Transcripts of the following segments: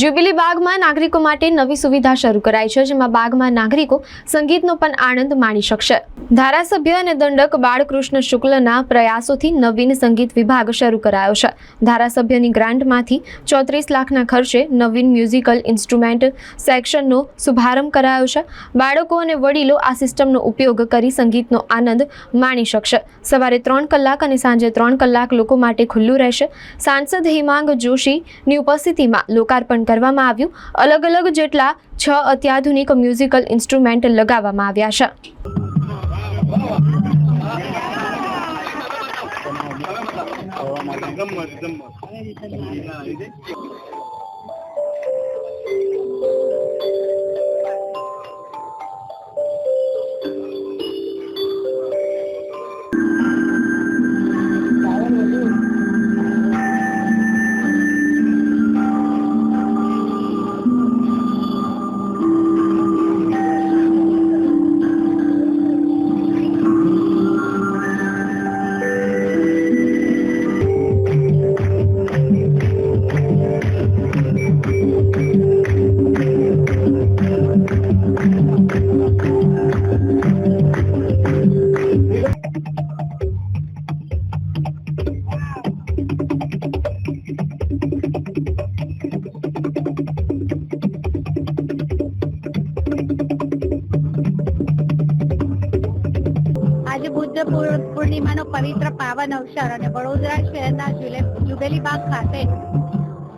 Jubilee બાગમાં નાગરિકો માટે નવી સુવિધા શરૂ કરાઈ છે, જેમાં બાગમાં નાગરિકો સંગીતનો પણ આનંદ માણી શકશે. ધારાસભ્ય અને દંડક બાળકૃષ્ણ શુક્લના પ્રયાસોથી નવીન સંગીત વિભાગ શરૂ કરાયો છે. ધારાસભ્યની ગ્રાન્ટમાંથી ચોત્રીસ લાખના ખર્ચે નવીન મ્યુઝિકલ ઇન્સ્ટ્રુમેન્ટ સેક્શનનો શુભારંભ કરાયો છે. બાળકો અને વડીલો આ સિસ્ટમનો ઉપયોગ કરી સંગીતનો આનંદ માણી શકશે. સવારે ત્રણ કલાક અને સાંજે ત્રણ કલાક લોકો માટે ખુલ્લું રહેશે. સાંસદ હિમાંગ જોશીની ઉપસ્થિતિમાં લોકાર્પણ કરવામાં આવ્યું. અલગ અલગ જેટલા છ અત્યાધુનિક મ્યુઝિકલ ઇન્સ્ટ્રુમેન્ટ લગાવવામાં આવ્યા છે. આજે પાવન અવસર અને વડોદરા શહેરના જુબેલી બાગ ખાતે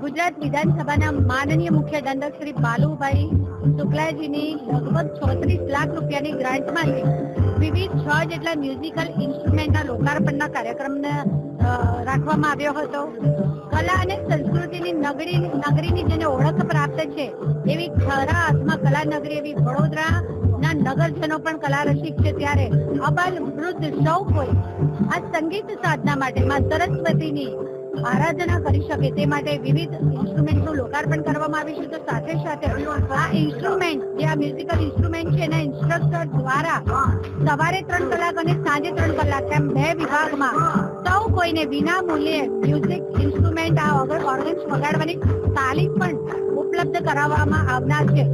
ગુજરાત વિધાનસભાના માનનીય મુખ્ય દંડક શ્રી બાલુભાઈ શુક્લાજીની લગભગ ચોત્રીસ લાખ રૂપિયાની ગ્રાન્ટમાંથી વિવિધ છ જેટલા મ્યુઝિકલ ઇન્સ્ટ્રુમેન્ટના લોકાર્પણના કાર્યક્રમને રાખવામાં આવ્યો હતો. કલા અને સંસ્કૃતિની નગરી, નગરીની જેને ઓળખ પ્રાપ્ત છે, એવી ખરા અર્થમાં કલા નગરી એવી વડોદરા ના નગરજનો પણ કલા રસિક છે. ત્યારે અબાલ વૃદ્ધ સૌ કોઈ આ સંગીત સાધના માટે માં સરસ્વતીની આરાધના કરી શકે તે માટે વિવિધ ઇન્સ્ટ્રુમેન્ટનું લોકાર્પણ કરવામાં આવ્યું છે. તો સાથે સાથે આ ઇન્સ્ટ્રુમેન્ટ જે આ મ્યુઝિકલ ઇન્સ્ટ્રુમેન્ટ છે એના ઇન્સ્ટ્રક્ટર દ્વારા સવારે ત્રણ કલાક અને સાંજે ત્રણ કલાક એમ બે વિભાગમાં સૌ કોઈને વિના મૂલ્યે મ્યુઝિક ઇન્સ્ટ્રુમેન્ટ આ ઓર્ગન્સ વગાડવાની તાલીમ પણ ઉપલબ્ધ કરાવવામાં આવનાર છે.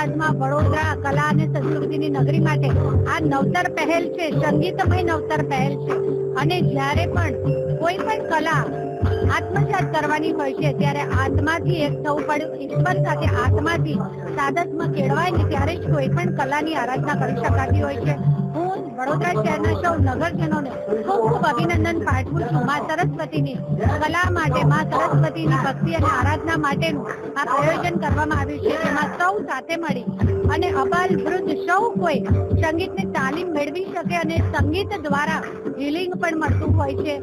અર્થમાં વડોદરા કલા અને સંસ્કૃતિની નગરી માટે આ નવતર પહેલ છે. સંગીતમય નવતર પહેલ છે. અને જ્યારે પણ કોઈ પણ કલા આત્મસાત કરવાની હોય છે, ત્યારે આત્માથી એક થવું પડે ઈશ્વર સાથે આત્માથી સાધકમાં કેળવાય ને ત્યારે જ કોઈ પણ કલાની આરાધના કરી શકાતી હોય છે. વડોદરા શહેરના સૌ નગરજનોને ખૂબ ખૂબ અભિનંદન પાઠવું છું માં સરસ્વતીની કલા માટે, માં સરસ્વતીની ભક્તિ અને આરાધના માટેનું આ પ્રયોજન કરવામાં આવ્યું છે. જેમાં સૌ સાથે મળી અને અબાલ વૃદ્ધ સૌ કોઈ સંગીતની તાલીમ મેળવી શકે અને સંગીત દ્વારા હિલિંગ પણ મળતું હોય છે.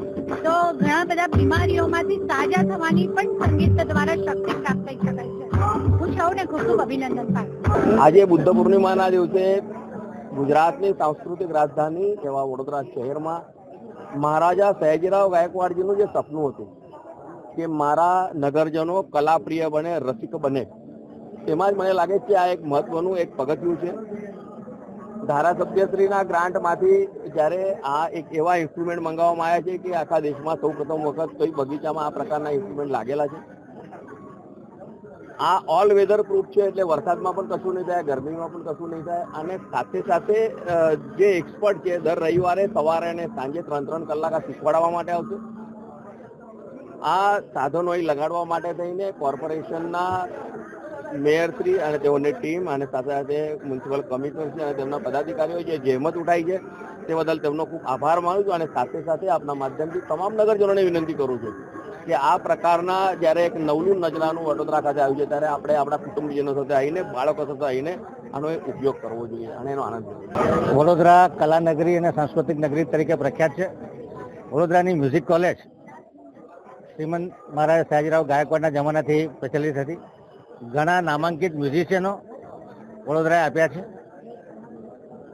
તો ઘણા બધા બીમારીઓમાંથી સાજા થવાની પણ સંગીત દ્વારા શક્તિ પ્રાપ્ત થઈ શકાય છે. હું સૌને ખૂબ ખૂબ અભિનંદન પાઠવું આજે બુદ્ધ પૂર્ણિમાના દિવસે ગુજરાતની સાંસ્કૃતિક રાજધાની એવા વડોદરા શહેરમાં મહારાજા સયાજીરાવ ગાયકવાડજીનું જે સપનું હતું કે મારા નગરજનો કલાપ્રિય બને, રસિક બને, એમાં જ મને લાગે છે આ એક મહત્વનું એક પગથિયું છે. ધારાસભ્યશ્રીના ગ્રાન્ટમાંથી જ્યારે આ એક એવા ઇન્સ્ટ્રુમેન્ટ મંગાવવામાં આવ્યા છે કે આખા દેશમાં સૌ પ્રથમ વખત કોઈ બગીચામાં આ પ્રકારના ઇન્સ્ટ્રુમેન્ટ લાગેલા છે. આ ઓલ વેધર પ્રૂફ છે એટલે વરસાદમાં પણ કશું નહીં થાય, ગરમીમાં પણ કશું નહીં થાય અને સાથે સાથે જે એક્સપર્ટ છે દર રવિવારે સવારે અને સાંજે ત્રણ ત્રણ કલાક આ શીખવાડવા માટે આવશે. આ સાધનો અહીં લગાડવા માટે થઈને કોર્પોરેશનના મેયરશ્રી અને તેઓની ટીમ અને સાથે સાથે મ્યુનિસિપલ કમિશનર છે અને તેમના પદાધિકારીઓ જે જહેમત ઉઠાઈ છે તે બદલ તેમનો ખૂબ આભાર માનું છું અને સાથે સાથે આપના માધ્યમથી તમામ નગરજનોને વિનંતી કરું છું. કે આ પ્રકારના જ્યારે એક નવલું નજરાનું વડોદરા ખાતે આવ્યું છે, ત્યારે આપણે આપણા કુટુંબીજનો સાથે આવીને, બાળકો સાથે આવીને આનો ઉપયોગ કરવો જોઈએ અને એનો આનંદ વડોદરા કલાનગરી અને સાંસ્કૃતિક નગરી તરીકે પ્રખ્યાત છે. વડોદરાની મ્યુઝિક કોલેજ શ્રીમંત મહારાજ સયાજીરાવ ગાયકવાડના જમાનાથી પ્રચલિત હતી. ઘણા નામાંકિત મ્યુઝિશિયનો વડોદરાએ આપ્યા છે.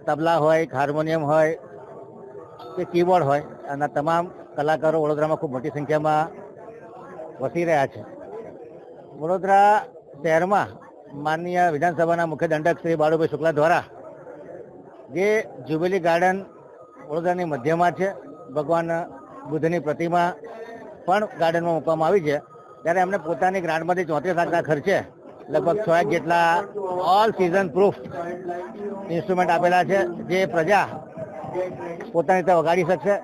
તબલા હોય, હાર્મોનિયમ હોય કે કીબોર્ડ હોય અને તમામ કલાકારો વડોદરામાં ખૂબ મોટી સંખ્યામાં વસી રહ્યા છે. વડોદરા શહેરમાં માનનીય વિધાનસભાના મુખ્ય દંડક શ્રી બાળુભાઈ શુક્લા દ્વારા જે જ્યુબિલી ગાર્ડન વડોદરાની મધ્યમાં છે, ભગવાન બુદ્ધની પ્રતિમા પણ ગાર્ડનમાં મૂકવામાં આવી છે. ત્યારે એમને પોતાની ગ્રાન્ટમાંથી ચોત્રીસ લાખના ખર્ચે લગભગ છ જેટલા ઓલ સિઝન પ્રૂફ ઇન્સ્ટ્રુમેન્ટ આપેલા છે, જે પ્રજા પોતાની રીતે વગાડી શકશે.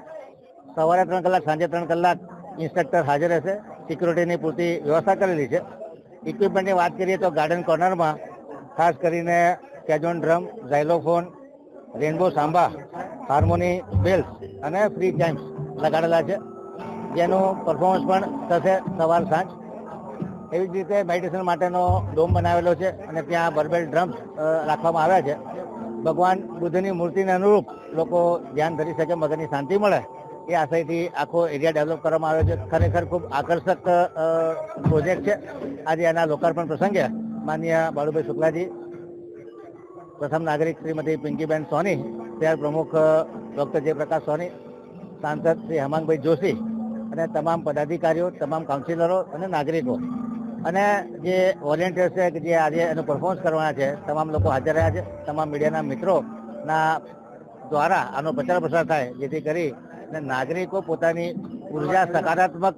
સવારે ત્રણ કલાક, સાંજે ત્રણ કલાક ઇન્સ્ટ્રક્ટર હાજર રહેશે. સિક્યુરિટીની પૂરતી વ્યવસ્થા કરેલી છે. ઇક્વિપમેન્ટની વાત કરીએ તો ગાર્ડન કોર્નરમાં ખાસ કરીને cajon drum xylophone rainbow samba harmony bells અને ફ્રી ચેમ્પ્સ લગાડેલા છે. જેનું પરફોર્મન્સ પણ થશે સવાર સાંજ. એવી જ રીતે મેડિટેશન માટેનો ડોમ બનાવેલો છે અને ત્યાં બર્બેલ ડ્રમ્સ રાખવામાં આવ્યા છે. ભગવાન બુદ્ધની મૂર્તિને અનુરૂપ લોકો ધ્યાન ધરી શકે, મગજની શાંતિ મળે. એ આશયથી આખો એરિયા ડેવલપ કરવામાં આવ્યો છે. ખરેખર ખૂબ આકર્ષક પ્રોજેક્ટ છે. આજે એના લોકાર્પણ પ્રસંગે માન્ય બાળુભાઈ શુક્લાજી, પ્રથમ નાગરિક શ્રીમતી પિંકીબેન સોની, ત્યાર પ્રમુખ ડૉક્ટર જયપ્રકાશ સોની, સાંસદ શ્રી હમાંગભાઈ જોશી અને તમામ પદાધિકારીઓ, તમામ કાઉન્સિલરો અને નાગરિકો. અને જે વોલેન્ટિયર્સ છે કે જે આજે એનું પરફોર્મન્સ કરવાના છે, તમામ લોકો હાજર રહ્યા છે. તમામ મીડિયાના મિત્રોના દ્વારા આનો પ્રચાર પ્રસાર થાય, જેથી કરી અને નાગરિકો પોતાની ઊર્જા સકારાત્મક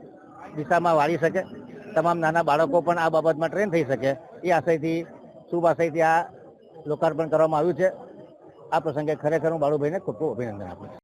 દિશામાં વાળી શકે. તમામ નાના બાળકો પણ આ બાબતમાં ટ્રેન થઈ શકે. એ આશયથી, શુભ આશયથી આ લોકાર્પણ કરવામાં આવ્યું છે. આ પ્રસંગે ખરેખર હું બાળુભાઈને ખૂબ ખૂબ અભિનંદન આપું છું.